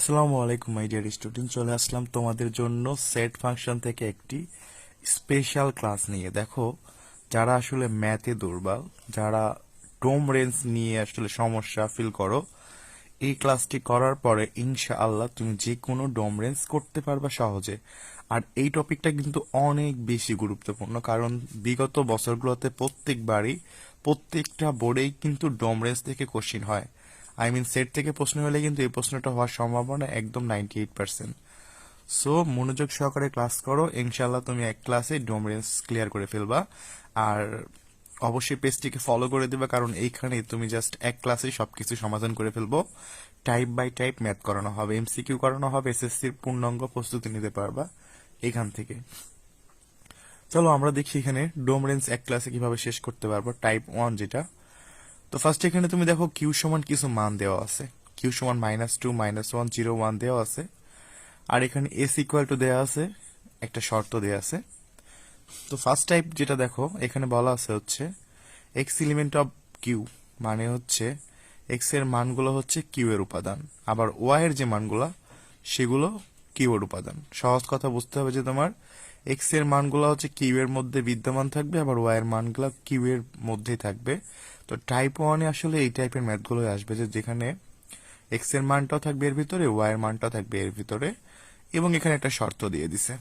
আসসালামু আলাইকুম my dear student চলে আসলাম তোমাদের জন্য সেট ফাংশন থেকে একটি স্পেশাল ক্লাস নিয়ে। দেখো, যারা আসলে ম্যাথে দুর্বল, যারা ডোম রেঞ্জ নিয়ে আসলে সমস্যা ফিল করো, এই ক্লাসটি করার পরে ইনশাআল্লাহ তুমি যে কোনো ডোম রেঞ্জ করতে পারবা সহজে। আর এই টপিকটা কিন্তু অনেক বেশি গুরুত্বপূর্ণ, কারণ বিগত বছরগুলোতে প্রত্যেকবারই প্রত্যেকটা বোর্ডেই কিন্তু ডোম রেঞ্জ থেকে কোশ্চিন হয়। আই মিন সেট থেকে প্রশ্ন হলে কিন্তু এই প্রশ্নটা হওয়ার সম্ভাবনা একদম নাইনটি এইট পার্সেন্ট সো মনোযোগ সহকারে ক্লাস করো। ইনশাল্লাহ তুমি এক ক্লাসে ডোম রেঞ্জ ক্লিয়ার করে ফেলবা। আর অবশ্যই পেজটিকে ফলো করে দেবা, কারণ এইখানে তুমি জাস্ট এক ক্লাসেই সবকিছু সমাধান করে ফেলব। টাইপ বাই টাইপ ম্যাথ করানো হবে এমসিকিউ করানো হবে এসএসসির পূর্ণাঙ্গ প্রস্তুতি নিতে পারবা এখান থেকে। চলো আমরা দেখি এখানে ডোম রেঞ্জ এক ক্লাসে কীভাবে শেষ করতে পারব। টাইপ ওয়ান যেটা। তো ফার্স্ট এখানে তুমি দেখো কিউ সমান কিছু মান দেওয়া আছে। কিউ সমান minus two minus one zero one দেওয়া আছে। আর এখানে এস ইকুয়াল টু দেওয়া আছে, একটা শর্ত দেওয়া আছে। তো ফার্স্ট টাইপ যেটা দেখো, এখানে বলা আছে হচ্ছে এক্স এলিমেন্ট অফ কিউ মানে হচ্ছে এক্সের মানগুলো হচ্ছে কিউ এর উপাদান। আবার ওয়াই এর যে মানগুলো, সেগুলো কিউ এর উপাদান। সহজ কথা বুঝতে হবে যে তোমার এক্সের মানগুলো হচ্ছে কিউ এর মধ্যে বিদ্যমান থাকবে, আবার ওয়াই এর মানগুলো কিউ এর মধ্যেই থাকবে। তো টাইপ ওয়ানে আসলে এই টাইপের ম্যাথগুলো আসবে যে যেখানে এক্সের মানটাও থাকবে এর ভিতরে ওয়াই এর মানটাও থাকবে এর ভিতরে এবং এখানে একটা শর্ত দিয়ে দিছে।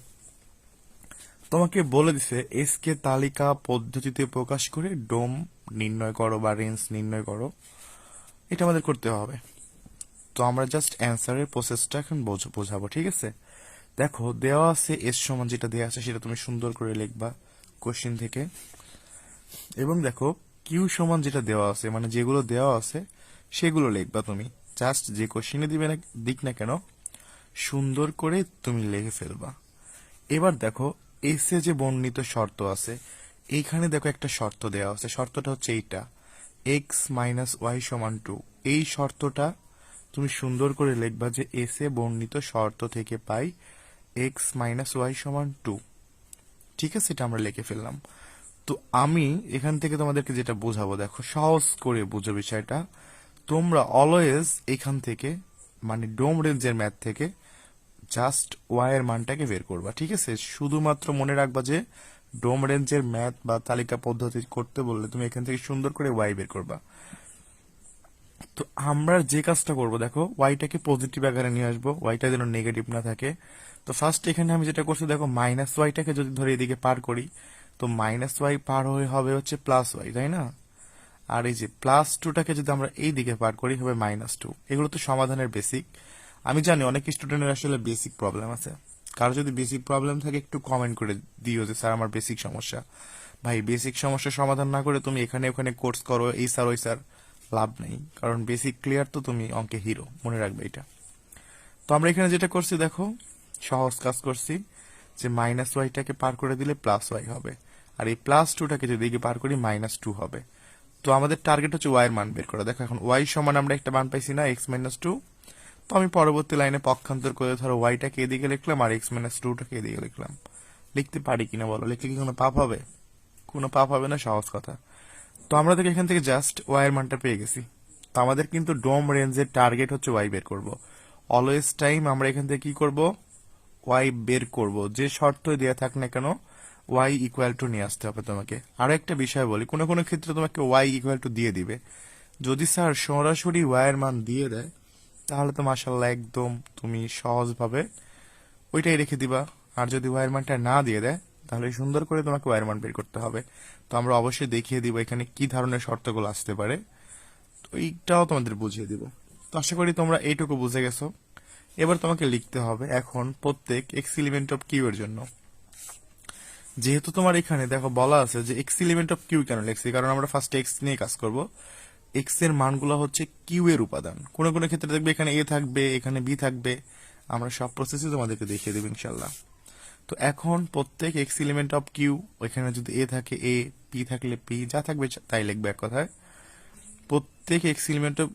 তোমাকে বলে দিছে এস কে তালিকা পদ্ধতিতে প্রকাশ করে ডোম নির্ণয় করো বা রেঞ্জ নির্ণয় করো। এটা আমাদের করতে হবে। তো আমরা জাস্ট অ্যান্সারের প্রসেসটা এখন বোঝ- বোঝাবো, ঠিক আছে? দেখো, দেওয়া আছে এস সমান যেটা দেওয়া আছে সেটা তুমি সুন্দর করে লিখবা কোশ্চিন থেকে। এবং দেখো কিউ সমান যেটা দেওয়া আছে মানে যেগুলো দেওয়া আছে, সেগুলো লিখবা তুমি। জাস্ট যে কোশ্চিনে দিবে না, দিক না কেন, সুন্দর করে তুমি লিখে ফেলবা। এবার দেখো এসে যে বর্ণিত শর্ত আছে, এইখানে দেখো একটা শর্ত দেওয়া আছে। শর্তটা হচ্ছে এইটা। এক্স মাইনাস ওয়াই সমান টু এই শর্তটা তুমি সুন্দর করে লিখবা যে এসে বর্ণিত শর্ত থেকে পাই এক্স মাইনাস ওয়াই সমান টু ঠিক আছে, এটা আমরা লিখে ফেললাম। তো আমি এখান থেকে তোমাদেরকে যেটা বোঝাবো, দেখো, সহজ করে বুঝো বিষয়টা। তোমরা অলওয়েজ এখান থেকে মানে ডোম রেঞ্জের ম্যাথ থেকে জাস্ট ওয়াই এর মানটাকে বের করবা, ঠিক আছে? শুধুমাত্র মনে রাখবা যে ডোম রেঞ্জের ম্যাথ বা তালিকা পদ্ধতি করতে বললে তুমি এখান থেকে সুন্দর করে ওয়াই বের করবা। তো আমরা যে কাজটা করব, দেখো ওয়াইটাকে পজিটিভ আকারে নিয়ে আসব ওয়াইটা যেন নেগেটিভ না থাকে। তো ফার্স্ট এখানে আমি যেটা করছি, দেখো মাইনাস ওয়াইটাকে যদি ধরে এদিকে পার করি তো মাইনাস ওয়াই পার হয়ে হবে হচ্ছে প্লাস ওয়াই তাই না? আর এই যে প্লাস টুটাকে যদি আমরা এই দিকে পার করি, হবে মাইনাস টু এগুলো তো সমাধানের বেসিক আমি জানি অনেক স্টুডেন্টের আসলে বেসিক প্রবলেম আছে। কারও যদি বেসিক প্রবলেম থাকে, একটু কমেন্ট করে দিও যে, স্যার, আমার বেসিক সমস্যা। ভাই বেসিক সমস্যার সমাধান না করে তুমি এখানে ওখানে কোর্স করো, এই স্যার, ওই স্যার, লাভ নেই। কারণ বেসিক ক্লিয়ার তো তুমি অঙ্কে হিরো মনে রাখবে এটা। তো আমরা এখানে যেটা করছি, দেখো, সহজ কাজ করছি যে মাইনাস ওয়াইটাকে পার করে দিলে প্লাস ওয়াই হবে। আর এই প্লাস টুটাকে যদি এদিকে পার করি মাইনাস টু হবে। তো আমাদের টার্গেট হচ্ছে ওয়াই এর মান বের করা। দেখো, এখন ওয়াই সমান আমরা একটা মান পাইছি না এক্স মাইনাস টু তো আমি পরবর্তী লাইনে পক্ষান্তর করে ধরো ওয়াইটাকে এদিকে লিখলাম আর এক্স মাইনাস টুটাকে এদিকে লিখলাম। লিখতে পারি কিনা বলো? লিখলে কি কোনো পাপ হবে? কোনো পাপ হবে না, সহজ কথা। তো আমরা দেখো এখান থেকে জাস্ট ওয়াই এর মানটা পেয়ে গেছি। তো আমাদের কিন্তু ডোম রেঞ্জের টার্গেট হচ্ছে ওয়াই বের করব। অলওয়েজ টাইম আমরা এখান থেকে কি করব? ওয়াই বের করব। যে শর্ত দেওয়া থাক না কেন ওয়াই ইকুয়াল টু নিয়ে আসতে হবে তোমাকে। আরও একটা বিষয় বলি, কোনো কোনো ক্ষেত্রে তোমাকে ওয়াই ইকুয়াল টু দিয়ে দিবে। যদি স্যার সরাসরি ওয়াই এর মান দিয়ে দেয়, তাহলে তো মাসাল্লাহ একদম তুমি সহজভাবে ওইটাই রেখে দিবা। আর যদি ওয়াই এর মানটা না দিয়ে দেয়, তাহলে সুন্দর করে তোমাকে ওয়াই এর মান বের করতে হবে। তো আমরা অবশ্যই দেখিয়ে দিব এখানে কি ধরনের শর্তগুলো আসতে পারে। তো এইটাও তোমাদের বুঝিয়ে দিব। তো আশা করি তোমরা এইটুকু বুঝে গেছো। এবার তোমাকে লিখতে হবে এখন প্রত্যেক এক্স এলিমেন্ট অফ কিউ এর জন্য। যেহেতু তোমার এখানে, দেখো, বলা আছে যে এক্স এলিমেন্ট অফ কিউ কেন লিখছি? কারণ আমরা ফার্স্ট এক্স নিয়ে কাজ করব। এক্সের মানগুলো হচ্ছে কিউ এর উপাদান। কোনো কোনো ক্ষেত্রে দেখবে এখানে এ থাকবে, এখানে বি থাকবে। আমরা সব প্রসেসই তোমাদেরকে দেখিয়ে দেবো ইনশাল্লাহ তো এখন প্রত্যেক এক্স এলিমেন্ট অফ কিউ ওইখানে যদি এ থাকে এ পি থাকলে পি যা থাকবে তাই লিখবে এক কথায়। প্রত্যেক এক্স এলিমেন্ট অফ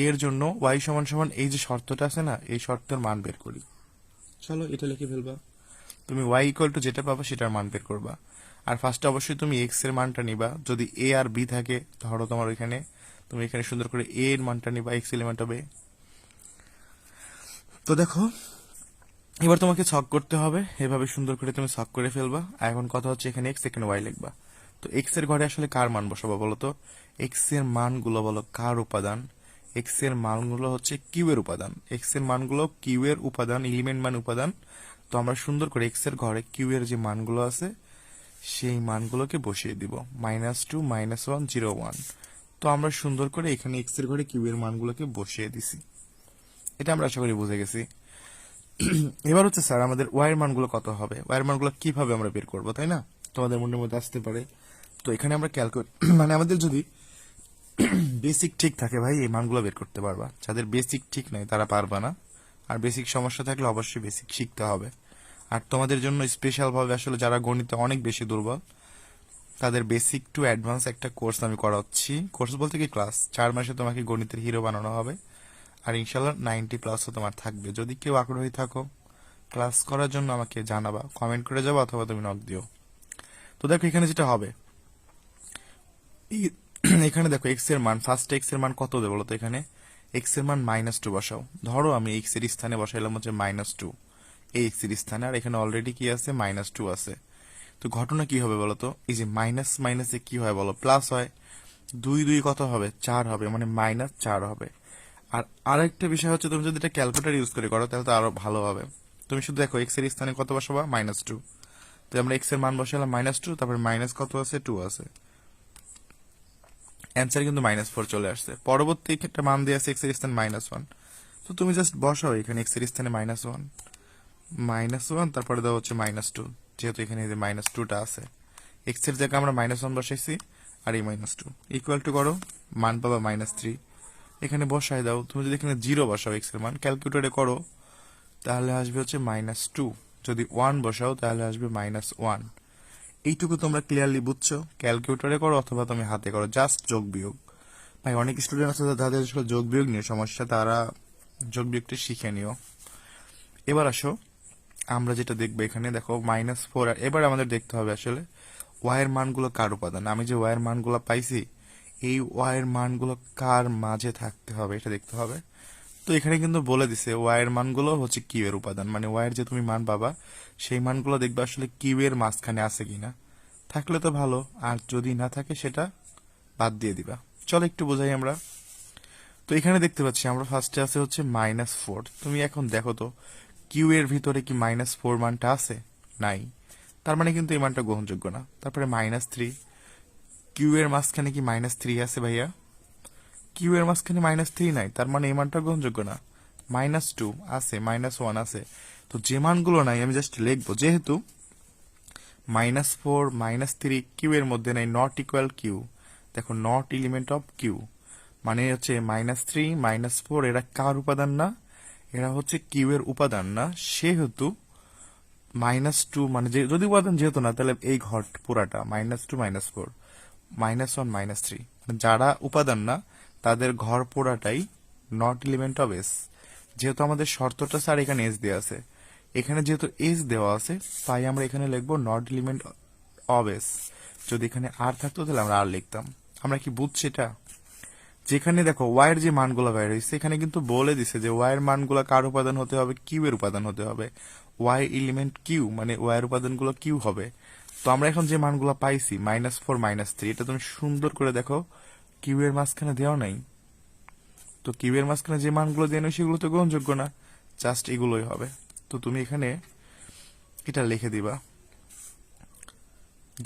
এ এর জন্য ওয়াই সমান সমান এই যে শর্তটা আছে না, এই শর্তের মান বের করি। চলো এটা লিখে ফেলবা। তুমি ওয়াই ইকুয়াল টু যেটা পাবা সেটার মান বের করবা। আর ফার্স্টে অবশ্যই তুমি এক্সের মানটা নিবা। যদি এ আর বি থাকে, ধরো তোমার ওইখানে, তুমি এখানে সুন্দর করে এ এর মানটা নিবা এক্স এলিমেন্ট হবে তো দেখো, এবার তোমাকে ছক করতে হবে। এভাবে সুন্দর করে তুমি ছক করে ফেলবা। এখন কথা হচ্ছে এখানে এক্স এখানে ওয়াই লিখবা। তো এক্সের ঘরে আসলে কার মান বসাবো বলো তো? এক্সের মানগুলো বলো কার উপাদান? এক্সের মানগুলো হচ্ছে কিউ এর উপাদান। এক্সের মানগুলো কিউ এর উপাদান এলিমেন্ট মান উপাদান। তো আমরা সুন্দর করে এক্সের ঘরে কিউ এর যে মানগুলো আছে, সেই মানগুলোকে বসিয়ে দিব। Minus two minus one zero one তো আমরা সুন্দর করে এখানে এক্সের ঘরে কিউ এর মানগুলোকে বসিয়ে দিছি। এটা আমরা আশা করি বুঝে গেছি। এবার হচ্ছে স্যার, আমাদের ওয়ার মানগুলো কত হবে? ওয়ার মানগুলো কীভাবে আমরা বের করব, তাই না? তোমাদের মনের মধ্যে আসতে পারে। তো এখানে আমরা ক্যালকুলেট মানে আমাদের যদি বেসিক ঠিক থাকে ভাই, এই মানগুলো বের করতে পারবা। যাদের বেসিক ঠিক নাই, তারা পারবা না। আর বেসিক সমস্যা থাকলে অবশ্যই বেসিক শিখতে হবে। আর তোমাদের জন্য স্পেশাল ভাবে আসলে যারা গণিতে অনেক বেশি দুর্বল, তাদের বেসিক টু অ্যাডভান্স একটা কোর্স আমি করাচ্ছি। কোর্স বলতে কি ক্লাস চার মাসে তোমাকে গণিতের হিরো বানানো হবে। আর ইনশাল্লাহ নাইনটি প্লাসও তোমার থাকবে। যদি কেউ আগ্রহী থাকো ক্লাস করার জন্য আমাকে জানাবা। কমেন্ট করে যাব অথবা তুমি নক দিও। তো দেখো এখানে যেটা হবে। এখানে দেখো এক্সের মান ফার্স্ট এক্সের মান কত দেবো তো এখানে? এক্সের মান মাইনাস টু বসাও। ধরো আমি এক্সের স্থানে বসাইলাম হচ্ছে মাইনাস টু এই এক্সের স্থানে আর এখানে অলরেডি কি আছে? মাইনাস টু আছে। তো ঘটনা কি হবে বলো তো এই যে মাইনাস মাইনাসে কি হয় বলো? প্লাস হয়। দুই দুই কত হবে? চার হবে। মানে মাইনাস চার হবে। আর আরেকটা বিষয় হচ্ছে তুমি যদি এটা ক্যালকুলেটার ইউজ করে করো, তাহলে তো আরও ভালো হবে। তুমি শুধু দেখো এক্সের স্থানে কত বসাবা? মাইনাস টু তো আমরা এক্সের মান বসালাম মাইনাস টু তারপরে মাইনাস কত আছে? টু আছে। অ্যান্সার কিন্তু মাইনাস ফোর চলে আসছে। পরবর্তী ক্ষেত্রে মান দিয়ে আছে এক্সের স্থানে মাইনাস ওয়ান তো তুমি জাস্ট বসাও এখানে এক্সের স্থানে মাইনাস ওয়ান মাইনাস ওয়ান তারপরে দেওয়া হচ্ছে মাইনাস টু যেহেতু এখানে যে মাইনাস টুটা আছে। এক্সের জায়গায় আমরা মাইনাস ওয়ান বসাইছি, আর এই মাইনাস টু ইকুয়াল টু করো, মান পাবা মাইনাস থ্রি এখানে বসায় দাও, তুমি যদি এখানে জিরো বসাও এক্সের মান ক্যালকুলেটরে করো, তাহলে আসবে হচ্ছে মাইনাস টু যদি ওয়ান বসাও, তাহলে আসবে মাইনাস ওয়ান এইটুকু তোমরা ক্লিয়ারলি বুঝছ? ক্যালকুলেটরে করো অথবা তুমি হাতে করো জাস্ট যোগ বিয়োগ। ভাই, অনেক স্টুডেন্ট আছে যাদের যোগ বিয়োগ নিয়ে সমস্যা তারা যোগ বিয়োগটা শিখে নিও। এবার আসো, আমরা যেটা দেখব এখানে, দেখো মাইনাস ফোর এবার আমাদের দেখতে হবে আসলে ওয়াইয়ের মানগুলো কার উপাদান? আমি যে ওয়াইয়ের মানগুলো পাইছি, এই ওয়াইয়ের মানগুলো কার মাঝে থাকতে হবে, এটা দেখতে হবে। তো এখানে কিন্তু বলে দিছে ওয়াইয়ের মানগুলো হচ্ছে কিউ এর উপাদান। মানে ওয়াইয়ের যে তুমি মান পাবা, সেই মানগুলো দেখবে আসলে কিউ এর মাঝখানে আছে কিনা। থাকলে তো ভালো, আর যদি না থাকে সেটা বাদ দিয়ে দিবা। চলো একটু বোঝাই আমরা। তো এখানে দেখতে পাচ্ছি, আমরা ফার্স্টে আছে হচ্ছে মাইনাস ফোর তুমি এখন দেখো তো কিউ এর ভিতরে কি মাইনাস ফোর মানটা আছে? নাই। তার মানে কিন্তু এই মানটা গ্রহণযোগ্য না। তারপরে মাইনাস থ্রি কিউ এর মাঝখানে কি মাইনাস থ্রি আছে ভাইয়া? কিউ এর মাঝখানে মাইনাস থ্রি নাই, তার মানে এই মানটা গ্রহণযোগ্য না। মাইনাস টু আছে মাইনাস ওয়ান আছে। তো যে মানগুলো নাই, আমি জাস্ট লিখব, যেহেতু minus four minus three Q এর মধ্যে নাই নট ইকুয়াল কিউ। দেখো নট এলিমেন্ট অফ কিউ। মানে হচ্ছে মাইনাস থ্রি মাইনাস ফোর এরা কার উপাদান না? এরা হচ্ছে কিউ এর উপাদান না। সেহেতু মাইনাস টু মানে যদি উপাদান যেহেতু না, তাহলে এই ঘট পুরাটা minus two minus four minus one minus three যারা উপাদান না তাদের ঘর পোড়াটাই নট এলিমেন্ট অফ এস যেহেতু আমাদের শর্তটা স্যার এখানে এস দেওয়া আছে। এখানে যেহেতু এস দেওয়া আছে, তাই আমরা এখানে লিখব নট এলিমেন্ট অফ এস যদি এখানে আর থাকতো, তাহলে আমরা আর লিখতাম। আমরা কি বুঝছি এটা? যেখানে দেখো ওয়াইয়ের যে মানগুলো বের হয়েছে, এখানে কিন্তু বলে দিছে যে ওয়াইয়ের মানগুলো কার উপাদান হতে হবে? কিউ এর উপাদান হতে হবে। ওয়াই এলিমেন্ট কিউ মানে ওয়াইয়ের উপাদানগুলো কিউ হবে। তো আমরা এখন যে মানগুলো পাইছি মাইনাস ফোর মাইনাস থ্রি এটা তুমি সুন্দর করে দেখো। কিউ এর মাঝখানে দেওয়া নাই। তো কিউ এর মাঝখানে যে মানগুলো দেওয়া নেই, সেগুলো তো গ্রহণযোগ্য না। জাস্ট এগুলোই হবে। তো তুমি এখানে এটা লিখে দিবা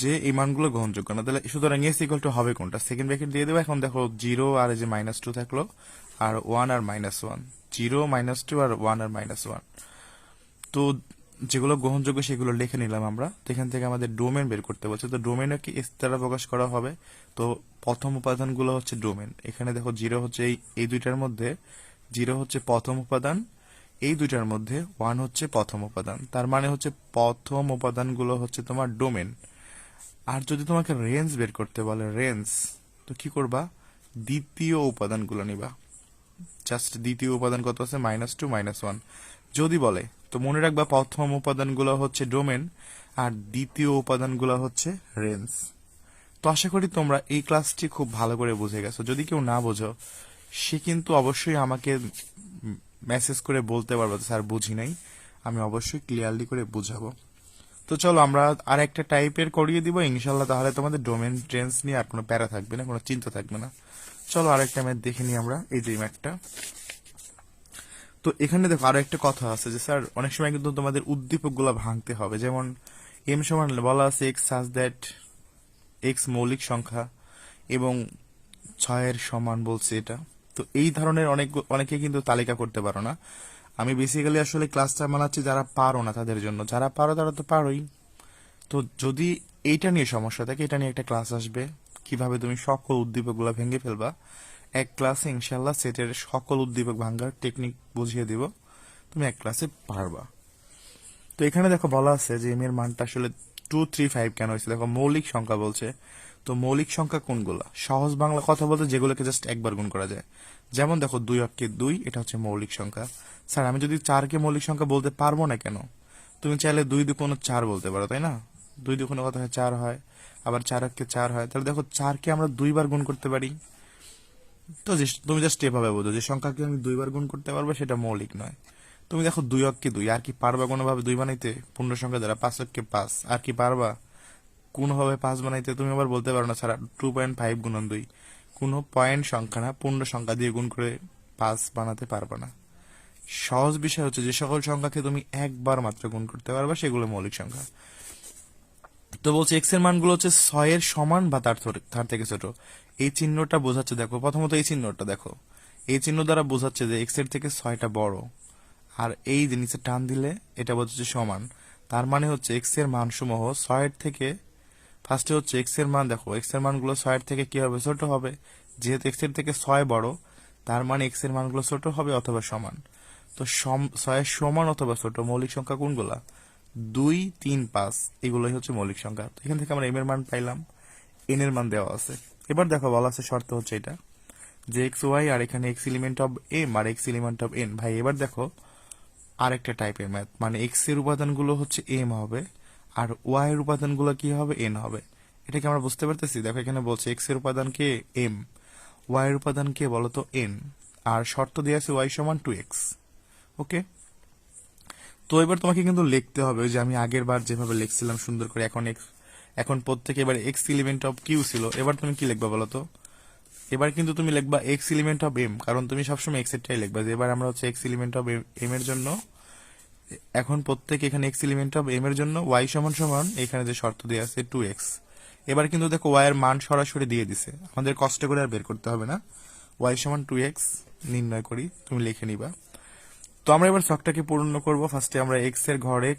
যে এই মানগুলো গ্রহণযোগ্য না। তাহলে সুতরাং এস ইকুয়াল টু হবে কোনটা? সেকেন্ড ব্র্যাকেট দিয়ে দেবো। এখন দেখো জিরো আর যে মাইনাস টু থাকল, আর ওয়ান আর minus one zero minus two আর ওয়ান আর মাইনাস ওয়ান তো যেগুলো গ্রহণযোগ্য সেগুলো লিখে নিলাম আমরা। তো এখান থেকে আমাদের ডোমেন বের করতে বলছে। তো ডোমেনও কি এস প্রকাশ করা হবে? তো প্রথম উপাদানগুলো হচ্ছে ডোমেন। এখানে দেখো জিরো হচ্ছে এই এই দুইটার মধ্যে জিরো হচ্ছে প্রথম উপাদান, এই দুইটার মধ্যে ওয়ান হচ্ছে প্রথম উপাদান। তার মানে হচ্ছে প্রথম উপাদানগুলো হচ্ছে তোমার ডোমেন। আর যদি তোমাকে রেঞ্জ বের করতে বলে, রেঞ্জ, তো কি করবা? দ্বিতীয় উপাদানগুলো নিবা। জাস্ট দ্বিতীয় উপাদান কত আছে? Minus two, minus one. যদি বলে তো মনে রাখবা প্রথম উপাদানগুলো হচ্ছে ডোমেন, আর দ্বিতীয় উপাদানগুলো হচ্ছে রেঞ্জ। তো আশা করি তোমরা এই ক্লাসটি খুব ভালো করে বুঝে গেছো। যদি কেউ না বোঝো, সে কিন্তু অবশ্যই আমাকে মেসেজ করে বলতে পারব স্যার, বুঝি নাই। আমি অবশ্যই ক্লিয়ারলি করে বুঝাবো। তো চলো, আমরা আর একটা টাইপের করিয়ে দিব ইনশাল্লাহ তাহলে তোমাদের ডোমেন ট্রেন্স নিয়ে আর কোনো প্যারা থাকবে না, কোনো চিন্তা থাকবে না। চলো, আরেকটা ম্যাথ দেখে নিই আমরা, এই যে ম্যাথটা। তো এখানে দেখো আরও একটা কথা আছে যে, স্যার, অনেক সময় কিন্তু তোমাদের উদ্দীপক ভাঙতে হবে। যেমন এম সমান বলা আছে এক্স সাজ দ্যাট এক্স মৌলিক সংখ্যা এবং ছয়ের সমান বলছে এটা। তো এই ধরনের অনেক, অনেকে কিন্তু তালিকা করতে পারো না। আমি বেসিক্যালি আসলে ক্লাসটা মানাচ্ছি যারা পারো না তাদের জন্য। যারা পারো তারা তো পারোই। তো যদি এইটা নিয়ে সমস্যা থাকে, এটা নিয়ে একটা ক্লাস আসবে। কীভাবে তুমি সকল উদ্দীপকগুলো ভেঙে ফেলবা। এক ক্লাসে ইনশাল্লাহ সেটের সকল উদ্দীপক ভাঙ্গার টেকনিক বুঝিয়ে দিব। তুমি এক ক্লাসে পারবা। তো এখানে দেখো বলা আছে যে এম এর মানটা আসলে টু থ্রি ফাইভ কেন হয়েছে? দেখো মৌলিক সংখ্যা বলছে। তো মৌলিক সংখ্যা কোনগুলা? সহজ বাংলা কথা বলতে যেগুলোকে জাস্ট একবার গুণ করা যায়। যেমন দেখো দুই অক্ষে দুই, এটা হচ্ছে মৌলিক সংখ্যা। স্যার, আমি যদি চারকে মৌলিক সংখ্যা বলতে পারব না কেন? তুমি চাইলে দুই দু দুকোনো চার বলতে পারো, তাই না? দুই দু দুকোনো কথা চার হয়। আবার চার অক্ষে চার হয়। তাহলে দেখো চারকে আমরা দুইবার গুণ করতে পারি। তো যে- তুমি জাস্ট এভাবে বোঝো যে সংখ্যাকে আমি দুইবার গুণ করতে পারব, সেটা মৌলিক নয়। তুমি দেখো দুই অক্ষে দুই, আর কি পারবা কোনোভাবে দুই বানাইতে? পূর্ণ সংখ্যা দ্বারা পাঁচ অক্ষে পাঁচ। আর কি পারবা? কোনোভাবে পাঁচ বানাইতে তুমি আবার বলতে পারো না, ছাড়া টু পয়েন্ট ফাইভ গুণন দুই। কোনো পয়েন্ট সংখ্যা না, পূর্ণ সংখ্যা দিয়ে গুণ করে পাঁচ বানাতে পারবা না। সহজ বিষয় হচ্ছে যে সকল সংখ্যাকে তুমি একবার মাত্র গুণ করতে পারবা, সেগুলো মৌলিক সংখ্যা। তো বলছে এক্সের মানগুলো হচ্ছে ছয়ের সমান বা তার থেকে ছোট। এই চিহ্নটা বোঝাচ্ছে, দেখো, প্রথমত এই চিহ্নটা, দেখো। এই চিহ্ন দ্বারা বোঝাচ্ছে যে এক্সের থেকে ছয়টা বড়। আর এই যে নিচে টান দিলে, এটা বোঝাচ্ছে সমান। তার মানে হচ্ছে এক্সের মান সমূহ ছয়ের থেকে ফার্স্টে হচ্ছে এক্সের মান, দেখো এক্সের মানগুলো ছয়ের থেকে কি হবে? ছোট হবে। যেহেতু এক্সের থেকে ছয় বড়, তার মানে এক্সের মানগুলো ছোট হবে অথবা সমান। তো ছয়ের সমান অথবা ছোট মৌলিক সংখ্যা কোনগুলা? দুই, তিন, পাঁচ, এগুলোই হচ্ছে মৌলিক সংখ্যা। এখান থেকে আমরা এম এর মান পাইলাম। এন এর মান দেওয়া আছে। এবার দেখো বলা আছে শর্ত হচ্ছে এটা, যে এক্স ওয়াই আর এখানে এক্স এলিমেন্ট অফ এম আর এক্স এলিমেন্ট অফ এন ভাই, এবার দেখো আরেকটা টাইপের ম্যাথ মানে এক্সের উপাদানগুলো হচ্ছে এম হবে আর ওয়াই এর উপাদানগুলো কি হবে? এন হবে। এটা কি আমরা বুঝতে পারতেছি? দেখো এখানে বলছে এক্সের উপাদান কে এম ওয়াই এর উপাদান কে বলতো এন আর শর্ত দেওয়া আছে ওয়াই সমান টু এক্স ওকে? তো এবার তোমাকে কিন্তু লিখতে হবে যে আমি আগের বার যেভাবে লিখছিলাম সুন্দর করে, এখন এক্স এখন প্রত্যেকে এবার এক্স এলিমেন্ট অফ কিউ ছিল। এবার তুমি কি লিখবা বলো তো? এবার কিন্তু তুমি লিখবা এক্স এলিমেন্ট অফ এম কারণ তুমি সবসময় এক্স এরটাই লিখবা। যে এবার আমরা হচ্ছে এক্স এলিমেন্ট অফ এম এর জন্য, এখন প্রত্যেক এখানে এক্স এলিমেন্ট অফ এম এর জন্য ওয়াই সমান সমান এখানে যে শর্ত দেওয়া আছে টু এক্স এবার কিন্তু দেখো ওয়াই এর মান সরাসরি দিয়ে দিছে। আমাদের কষ্ট করে আর বের করতে হবে না। ওয়াই সমান টু এক্স নির্ণয় করি, তুমি লিখে নিবা। তো আমরা এবার ছকটাকে পূর্ণ করব। ফার্স্টে আমরা এক্সের ঘরে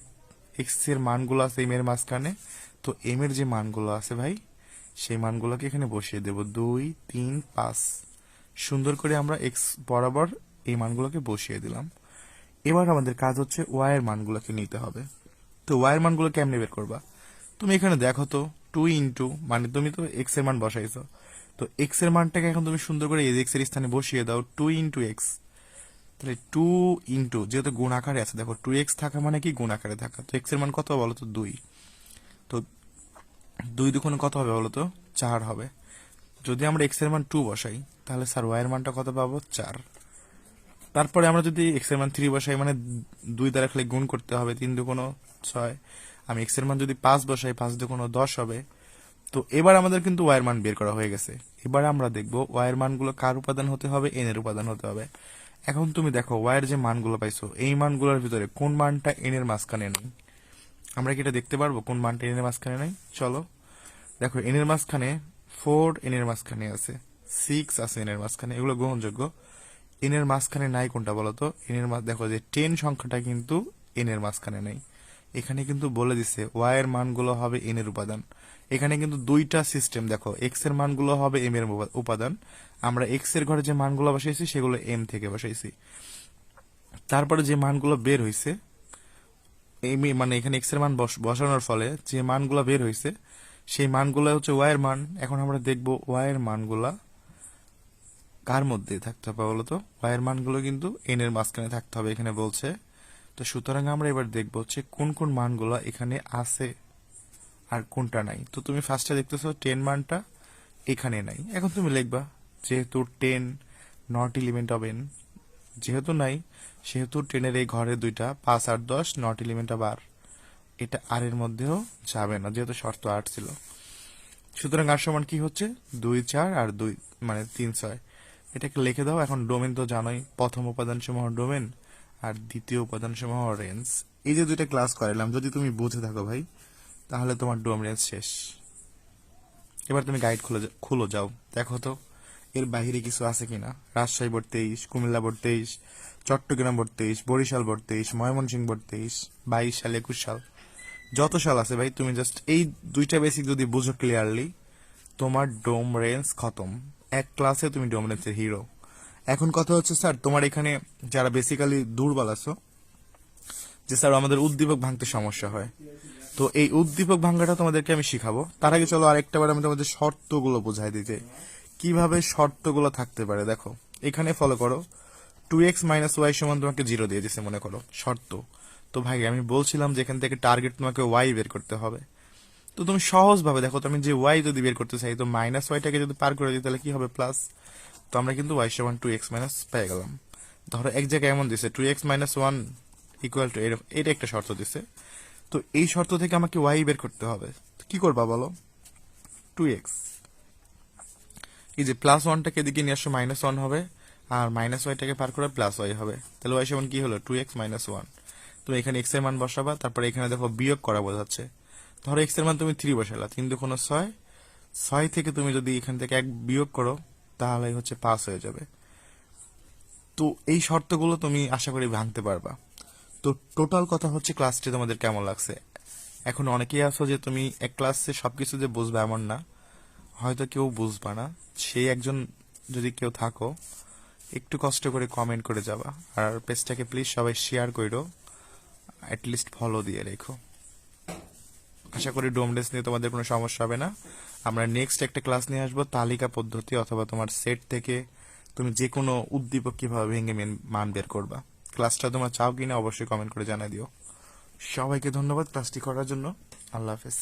এক্সের মানগুলো আছে এম এর মাঝখানে। তো এম এর যে মানগুলো আছে ভাই, সেই মানগুলোকে এখানে বসিয়ে দেব। দুই, তিন, পাঁচ। সুন্দর করে আমরা এক্স বরাবর এই মানগুলোকে বসিয়ে দিলাম। এবার আমাদের কাজ হচ্ছে ওয়াই এর মানগুলোকে নিতে হবে। তো ওয়াই এর মানগুলো কেমনে বের করবা? তুমি এখানে দেখো তো টু ইন্টু মানে তুমি তো এক্সের মান বসাইছো। তো এক্সের মানটাকে এখন তুমি সুন্দর করে এক্সের স্থানে বসিয়ে দাও টু ইন্টু এক্স তাহলে টু ইন্টু যেহেতু গুণ আকারে আছে, দেখো টু এক্স থাকা মানে কি? গুণ আকারে থাকা। তো এক্সের মান কত বলো তো? দুই। তো দুই দুগুণে কত হবে বলো তো? চার হবে। যদি আমরা এক্সের মান টু বসাই, তাহলে স্যার ওয়াই এর মানটা কত পাবো? চার। তারপরে আমরা যদি এক্সের মান থ্রি বসাই মানে দুই দ্বারা খালি গুণ করতে হবে, তিন দুগুণো ছয়। আমি এক্সের মান যদি পাঁচ বসাই, পাঁচ দুগুণো দশ হবে। তো এবার আমাদের কিন্তু ওয়াই এর মান বের করা হয়ে গেছে। এবার আমরা দেখব ওয়াই এর মানগুলো কার উপাদান হতে হবে? এন এর উপাদান হতে হবে। এখন তুমি দেখো ওয়াই এর যে মানগুলো পাইছো, এই মানগুলোর ভিতরে কোন মানটা এন এর মাঝখানে নেই? আমরা কি এটা দেখতে পারব? কোন মানটা এন এর মাঝখানে নাই? চলো। দেখো এন এর মাঝখানে ফোর এন এর মাঝখানে আছে সিক্স আছে এন এর মাঝখানে, এগুলো গ্রহণযোগ্য। এন এর মাঝখানে নাই কোনটা বলতো? এন এর মাঝ দেখো যে টেন সংখ্যাটা কিন্তু এন এর মাঝখানে নেই। এখানে কিন্তু বলে দিছে ওয়াই এর মানগুলো হবে এন এর উপাদান। এখানে কিন্তু দুইটা সিস্টেম দেখো এক্সের মানগুলো হবে এম এর উপাদান। আমরা এক্সের ঘরে যে মানগুলো বসাইছি, সেগুলো এম থেকে বসাইছি। তারপরে যে মানগুলো বের মি- মানে এখানে এক্সের মান বস- বসানোর ফলে যে মানগুলো বের হয়েছে, সেই মানগুলো হচ্ছে ওয়াই এর মান। এখন আমরা দেখব ওয়াই এর মানগুলা কার মধ্যে থাকতে হবে বলতো? ওয়াই এর মানগুলো কিন্তু এন এর মাঝখানে থাকতে হবে এখানে বলছে। তো সুতরাং আমরা এবার দেখব হচ্ছে কোন কোন মানগুলো এখানে আছে আর কোনটা নাই। তো তুমি ফার্স্টে দেখতেছো টেন মানটা এখানে নাই। এখন তুমি লিখবা যেহেতু ten not element of N যেহেতু নাই, সেহেতু টেনের এই ঘরে দুইটা, পাঁচ আট দশ নট এলিমেন্ট বার। এটা আর এর মধ্যেও যাবে না, যেহেতু শর্ত আট ছিল। সুতরাং আর সমান কি হচ্ছে? দুই চার আর দুই মানে তিন ছয়। এটাকে লিখে দাও, এখন ডোমেন তো জানোই, প্রথম উপাদান সমূহ ডোমেন আর দ্বিতীয় উপাদান সমূহ রেঞ্জ এই যে দুইটা ক্লাস করাইলাম, যদি তুমি বুঝে থাকো ভাই, তাহলে তোমার ডোম রেঞ্জ শেষ। এবার তুমি গাইড খুলে খুলো যাও। দেখো তো। এর বাইরে কিছু আছে কিনা? রাজশাহী বোর্ড তেইশ, কুমিল্লা বোর্ড তেইশ, চট্টগ্রাম বোর্ড তেইশ, বরিশাল বোর্ড তেইশ, ময়মনসিংহ বোর্ড তেইশ, বাইশ সাল, একুশ সাল। যত সাল আছে ভাই, তুমি জাস্ট এই দুইটা বেসিক যদি বুঝো ক্লিয়ারলি তোমার ডোম রেঞ্জ খতম। এক ক্লাসে তুমি ডোম রেঞ্জের হিরো এখন কথা হচ্ছে স্যার তোমার এখানে যারা বেসিক্যালি দুর্বল আছো, যে স্যার আমাদের উদ্দীপক ভাঙতে সমস্যা হয়। তো এই উদ্দীপক ভাঙাটা তোমাদেরকে আমি শিখাবো। তার আগে চলো আরেকটা বার আমি তোমাদের শর্তগুলো বোঝাই দিতে। কীভাবে শর্তগুলো থাকতে পারে? দেখো, এখানে ফলো করো। টু এক্স মাইনাস ওয়াই সমান তোমাকে জিরো দিয়ে দিছে মনে করো, শর্ত। তো ভাই, আমি বলছিলাম যে এখান থেকে টার্গেট তোমাকে ওয়াই বের করতে হবে। তো তুমি সহজভাবে দেখো তুমি যে ওয়াই যদি বের করতে চাই, তো মাইনাস ওয়াইটাকে যদি পার করে দিই, তাহলে কি হবে প্লাস তো আমরা কিন্তু ওয়াই সমান টু এক্স মাইনাস পেয়ে গেলাম। ধরো, এক জায়গায় এমন দিছে two X minus one equal two এটা একটা শর্ত দিছে। তো এই শর্ত থেকে আমাকে ওয়াই বের করতে হবে। কি করবা বলো? টু এক্স এই যে প্লাস ওয়ানটাকে এদিকে নিয়ে আসো মাইনাস ওয়ান হবে, আর মাইনাস ওয়াইটাকে পার করে প্লাস ওয়াই হবে। তাহলে ওয়াই সমান কি হলো? টু এক্স মাইনাস ওয়ান তুমি এখানে এক্সের মান বসাবা, তারপরে এখানে দেখো বিয়োগ করা বোঝাচ্ছে। ধরো এক্সের মান তুমি থ্রি বসালা তিন দু কোনো ছয়। ছয় থেকে তুমি যদি এখান থেকে এক বিয়োগ করো, তাহলে হচ্ছে পাস হয়ে যাবে। তো এই শর্তগুলো তুমি আশা করি ভাঙতে পারবা। তো টোটাল কথা হচ্ছে ক্লাসটি তোমাদের কেমন লাগছে? এখন অনেকেই আছো যে তুমি এক ক্লাসে সবকিছু যে বুঝবে এমন না। হয়তো কেউ বুঝবা না। সেই একজন যদি কেউ থাকো, একটু কষ্ট করে কমেন্ট করে যাবা। আর পেজটাকে প্লিজ সবাই শেয়ার করো অ্যাটলিস্ট ফলো দিয়ে রেখো। আশা করি ডোমডেস নিয়ে তোমাদের কোনো সমস্যা হবে না। আমরা নেক্সট একটা ক্লাস নিয়ে আসব, তালিকা পদ্ধতি অথবা তোমার সেট থেকে তুমি যে কোনো উদ্দীপক কীভাবে ভেঙে মান বের করবা। ক্লাসটা তোমরা চাও কিনা অবশ্যই কমেন্ট করে জানাই দিও। সবাইকে ধন্যবাদ ক্লাসটি করার জন্য। আল্লাহ হাফেজ।